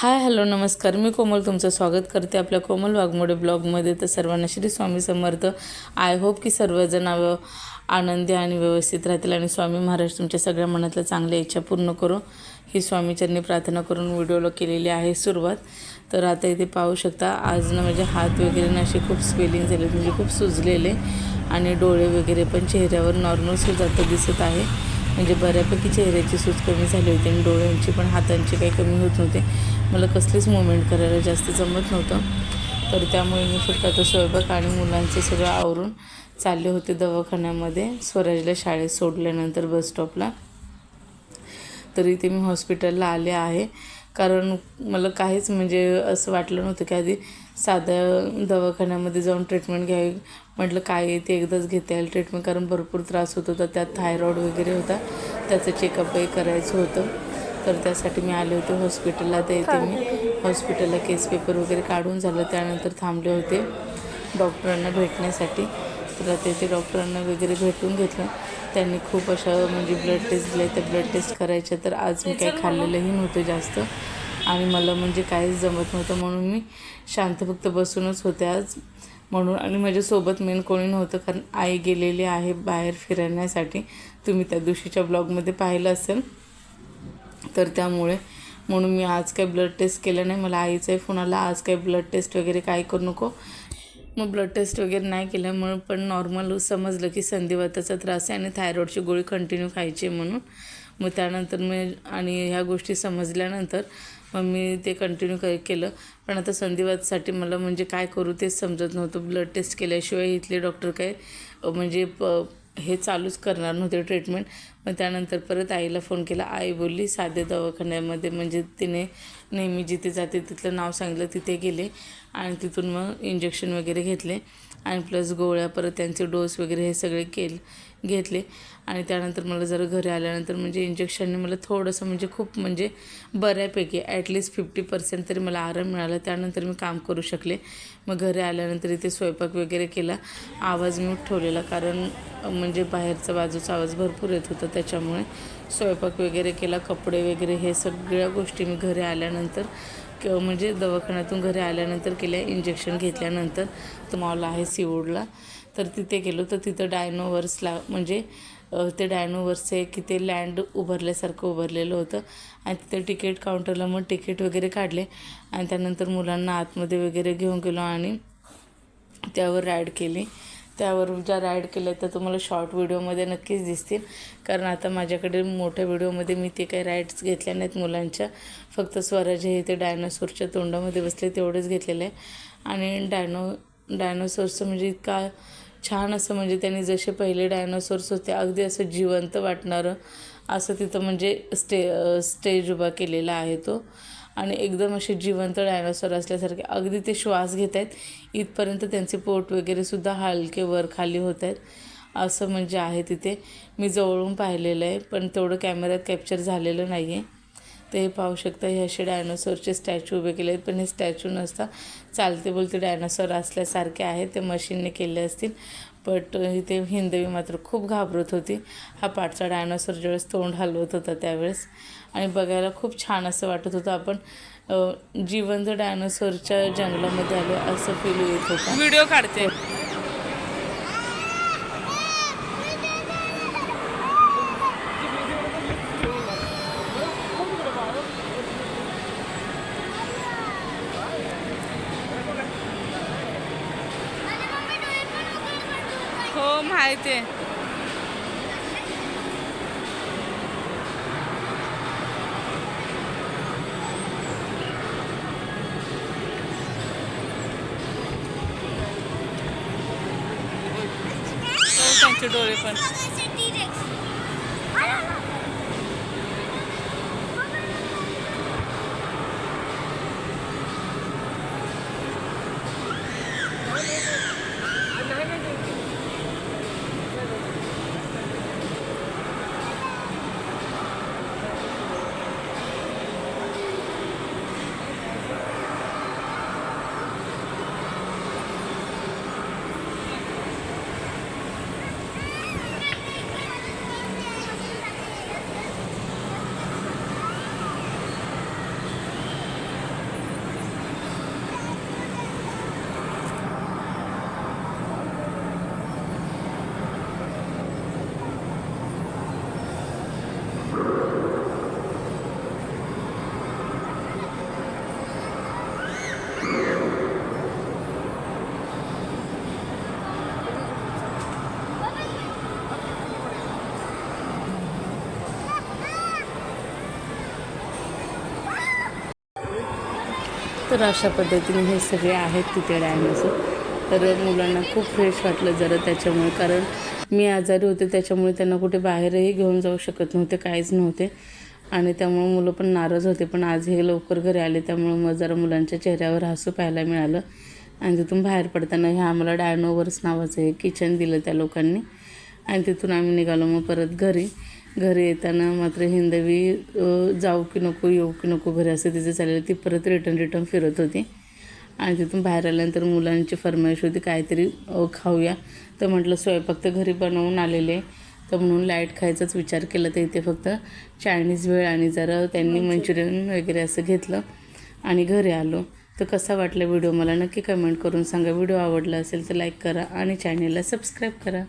Hi hello नमस्कार. मी कोमल तुमचं स्वागत करते आपल्या कोमल वाघमोडे ब्लॉगमध्ये. तर सर्वांना श्री स्वामी समर्थ. आय होप की सर्वजण आनंदी आणि व्यवस्थित राहतील. आणि स्वामी महाराज तुमच्या सगळ्या मनातल्या चांगल्या इच्छा पूर्ण करू. ही स्वामीचरणी प्रार्थना करून व्हिडिओला केलेली आहे सुरुवात. तर आता इथे पाहू शकता आज ना माझे हात वगैरे ना असे खूप स्वेलिंग झाले म्हणजे खूप सुजलेले आणि डोळे वगैरे पण चेहऱ्यावर नॉर्मल सूज दिसत आहे. म्हणजे बऱ्यापैकी चेहऱ्याची सूज कमी झाली होती आणि डोळ्यांची पण हातांची काही कमी होत नव्हते. मला कसलीच मुवमेंट करायला जास्त जमत नव्हतं. तर त्यामुळे मी फक्त आता स्वयंपाक आणि मुलांचं सगळं आवरून चालले होते दवाखान्यामध्ये. स्वराजला शाळेत सोडल्यानंतर बस स्टॉपला तर इथे मी हॉस्पिटलला आले आहे. कारण मला काहीच म्हणजे असं वाटलं नव्हतं की आधी साध्या दवाखान्यामध्ये जाऊन ट्रीटमेंट घ्यावी. म्हटलं काय ते एकदाच घेता येईल ट्रीटमेंट कारण भरपूर त्रास होत होता. त्यात थायरॉईड वगैरे होता. त्याचं चेकअपही करायचं होतं. तर त्यासाठी मी आले होते हॉस्पिटलला तर इथे मी. हॉस्पिटलला केस पेपर वगैरे काढून झालं. त्यानंतर थांबले होते डॉक्टरांना भेटण्यासाठी. तर आता इथे डॉक्टरांना वगैरे भेटून घेतलं. त्यांनी खूप अशा म्हणजे ब्लड टेस्ट दिल्या. त्या ब्लड टेस्ट करायच्या. तर आज मी काही खाल्लेलंही नव्हतं जास्त. आणि मला म्हणजे काहीच जमत नव्हतं म्हणून मी शांत फक्त बसूनच होते आज. म्हणून आणि माझ्यासोबत मेन कोणी नव्हतं कारण आई गेलेली आहे बाहेर फिरण्यासाठी. तुम्ही त्या दिवशीच्या ब्लॉगमध्ये पाहिलं असेल. तर त्यामुळे म्हणून मी आज काही ब्लड टेस्ट केलं नाही. मला आईचाही फोन आला आज काही ब्लड टेस्ट वगैरे काय करू नको. मग ब्लड टेस्ट वगैरे नाही केल्यामुळे पण नॉर्मल समजलं की संधिवाताचा त्रास आहे आणि थायरॉईडची गोळी कंटिन्यू खायची आहे म्हणून. मग त्यानंतर मी आणि ह्या गोष्टी समजल्यानंतर मग मी ते कंटिन्यू क केलं. पण आता संधिवातसाठी मला म्हणजे काय करू तेच समजत नव्हतं. ब्लड टेस्ट केल्याशिवाय इथले डॉक्टर काय म्हणजे प हे चालूच करणार नव्हते ट्रीटमेंट मग त्यानंतर परत आईला फोन केला. आई बोलली साध्या दवाखान्यामध्ये म्हणजे तिने नेहमी जिथे जाते तिथलं नाव सांगितलं तिथे गेले. आणि तिथून मग इंजेक्शन वगैरे घेतले. आणि प्लस गोळ्या परत त्यांचे डोस वगैरे हे सगळे केले. घेतले. आणि त्यानंतर मला जरा घरी आल्यानंतर म्हणजे इंजेक्शनने मला थोडंसं म्हणजे खूप म्हणजे बऱ्यापैकी ॲटलिस्ट फिफ्टी पर्सेंट तरी मला आराम मिळाला. त्यानंतर मी काम करू शकले. मग घरी आल्यानंतर इथे स्वयंपाक वगैरे केला. आवाज मी ठेवलेला कारण म्हणजे बाहेरचा बाजूचा आवाज भरपूर येत होता. त्याच्यामुळे स्वयंपाक वगैरे केला कपडे वगैरे हे सगळ्या गोष्टी मी घरी आल्यानंतर किंवा म्हणजे दवाखान्यातून घरी आल्यानंतर केल्या. इंजेक्शन घेतल्यानंतर तो आहे सीवूडला तर तिथे गेलो तर तिथं डायनोवर्सला म्हणजे ते डायनोवर्सचे की ते लँड उभारल्यासारखं उभारलेलं होतं. आणि तिथे तिकीट काउंटरला मग तिकीट वगैरे काढले. आणि त्यानंतर मुलांना आतमध्ये वगैरे घेऊन गेलो आणि त्यावर राईड केली. त्यावर ज्या राईड केल्या त्या तुम्हाला शॉर्ट व्हिडिओमध्ये नक्कीच दिसतील. कारण आता माझ्याकडे मोठ्या व्हिडिओमध्ये मी ते काही राईड्स घेतल्या नाहीत मुलांच्या. फक्त स्वराज हे ते डायनोसोरच्या तोंडामध्ये बसले तेवढेच घेतलेले. आहे आणि डायनो डायनोसॉर्सचं म्हणजे इतका छान असं म्हणजे त्यांनी जसे पहिले डायनोसॉर्स होते अगदी असं जिवंत वाटणारं असं तिथं म्हणजे स्टे स्टेज उभा केलेला आहे तो. आणि एकदम असे जिवंत डायनोसॉर असल्यासारखे अगदी ते श्वास घेत आहेत. इथपर्यंत त्यांचे पोट वगैरेसुद्धा हलके वर खाली होत आहेत. असं म्हणजे आहे तिथे. मी जवळून पाहिलेलं आहे पण तेवढं कॅमेऱ्यात कॅप्चर झालेलं नाही आहे ते पाहू शकता हे असे डायनोसॉरचे स्टॅच्यू उभे केले आहेत. पण हे स्टॅच्यू नसता चालते बोलते डायनोसॉर असल्यासारखे आहेत ते मशीनने केले असतील बट इथे हिंदवी मात्र खूप घाबरत होती. हा पाठचा डायनोसॉर ज्यावेळेस तोंड हलवत होता त्यावेळेस. आणि बघायला खूप छान असं वाटत होतं. आपण जिवंत डायनोसॉरच्या जंगलामध्ये आलो असं फील येत होता. व्हिडिओ काढते. हो ते. आहे त्यांचे डोळे पण. तर अशा पद्धतीने हे सगळे आहेत तिथे डायनोसर. तर मुलांना खूप फ्रेश वाटलं जरा त्याच्यामुळे. कारण मी आजारी होते त्याच्यामुळे त्यांना कुठे बाहेरही घेऊन जाऊ शकत नव्हते काहीच नव्हते. आणि त्यामुळे मुलं पण नाराज होते. पण आज हे लवकर घरी आले त्यामुळे मग जरा मुलांच्या चेहऱ्यावर हसू पाहायला मिळालं. आणि तिथून बाहेर पडताना हे आम्हाला डायनोवर्स नावाचं हे किचन दिलं त्या लोकांनी. आणि तिथून आम्ही निघालो मग परत घरी. घरी येताना मात्र हिंदवी जाऊ की नको येऊ की नको घरी असं तिचं चाललेलं. ती परत रिटर्न रिटर्न फिरत होती. आणि तिथून बाहेर आल्यानंतर मुलांची फरमाईश होती काहीतरी खाऊया. तर म्हटलं स्वयंपाक तर घरी बनवून आलेले तर म्हणून लाइट खायचाच विचार केला. तर इथे फक्त चायनीज वेळ आणि जरा त्यांनी मंचुरियन वगैरे असं घेतलं आणि घरी आलो. तर कसा वाटला व्हिडिओ? मला नक्की कमेंट करून सांगा. व्हिडिओ आवडला असेल तर लाईक करा आणि चॅनेलला सबस्क्राईब करा.